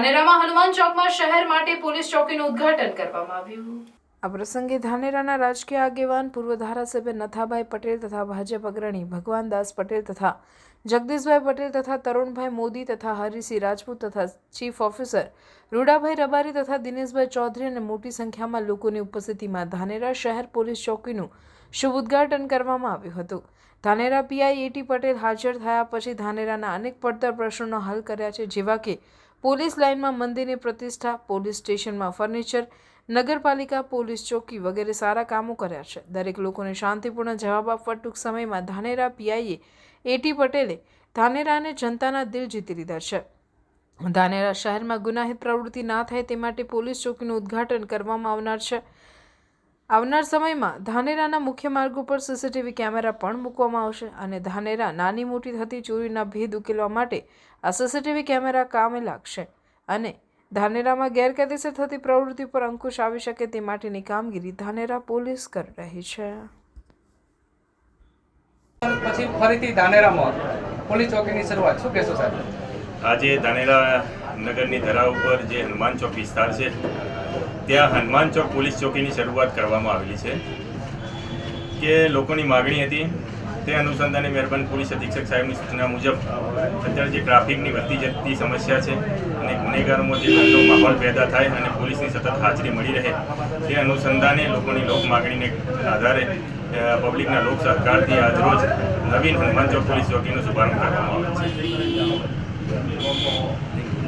ધાનેરામાં હનુમાન ચોકમાં શહેર માટે પોલીસ ચોકીનું ઉદ્ઘાટન કરવામાં આવ્યું. આ પ્રસંગે ધાનેરાના રાજકીય આગેવાન, પૂર્વ ધારાસભ્ય નથાભાઈ પટેલ તથા ભાજપ અગ્રણી ભગવાનદાસ પટેલ તથા જગદીશભાઈ પટેલ તથા તરુણભાઈ મોદી તથા હરિસિંહ રાજપૂત તથા ચીફ ઓફિસર રૂડાભાઈ રબારી તથા દિનેશભાઈ ચૌધરી અને મોટી સંખ્યામાં લોકોની ઉપસ્થિતિમાં ધાનેરા શહેર પોલીસ ચોકીનું શુભ ઉદ્ઘાટન કરવામાં આવ્યું હતું. ધાનેરા પીઆઈ એટી પટેલ હાજર થયા પછી ધાનેરાના અનેક પડતર પ્રશ્નોનો હલ કર્યા છે, જેવા કે પોલીસ લાઇનમાં મંદિરની પ્રતિષ્ઠા, પોલીસ સ્ટેશનમાં ફર્નિચર, નગરપાલિકા, પોલીસ ચોકી વગેરે સારા કામો કર્યા છે. દરેક લોકોને શાંતિપૂર્ણ જવાબ આપવા ટૂંક સમયમાં ધાનેરા પીઆઈએ એટી પટેલે ધાનેરાને જનતાના દિલ જીતી લીધા છે. ધાનેરા શહેરમાં ગુનાહિત પ્રવૃત્તિ ના થાય તે માટે પોલીસ ચોકીનું ઉદ્ઘાટન કરવામાં આવનાર છે. આવનાર સમયમાં ધાનેરાના મુખ્ય માર્ગ ઉપર સીસીટીવી કેમેરા પણ મૂકવામાં આવશે અને ધાનેરા નાની મોટી થતી ચોરીના ભેદ ઉકેલવા માટે આ સીસીટીવી કેમેરા કામે લાગશે. અને ધાનેરામાં ગેરકાયદેસર થતી પ્રવૃત્તિ પર અંકુશ આવી શકે તે માટેની કામગીરી ધાનેરા પોલીસ કરી રહી છે. પછી ફરીથી ધાનેરામાં પોલીસ ચોકીની શરૂઆત. શું કહેશો સાહેબ? આજે ધાનેરા નગરની ધરા ઉપર જે હનુમાન ચોક વિસ્તાર છે, ત્યાં હનુમાન ચોક પોલીસ ચોકીની શરૂઆત કરવામાં આવેલી છે. કે લોકોની માગણી હતી, તે અનુસંધાને મહેરબાન પોલીસ અધિક્ષક સાહેબની સૂચના મુજબ, અત્યારે જે ટ્રાફિકની વધતી જતી સમસ્યા છે અને ગુનેગારોમાં જે ગંદો માહોલ પેદા થાય અને પોલીસની સતત હાજરી મળી રહે, તે અનુસંધાને લોકોની લોક માગણીને આધારે પબ્લિકના લોક સહકારથી આજરોજ નવીન હનુમાન ચોક પોલીસ ચોકીનો શુભારંભ કરવામાં આવે છે.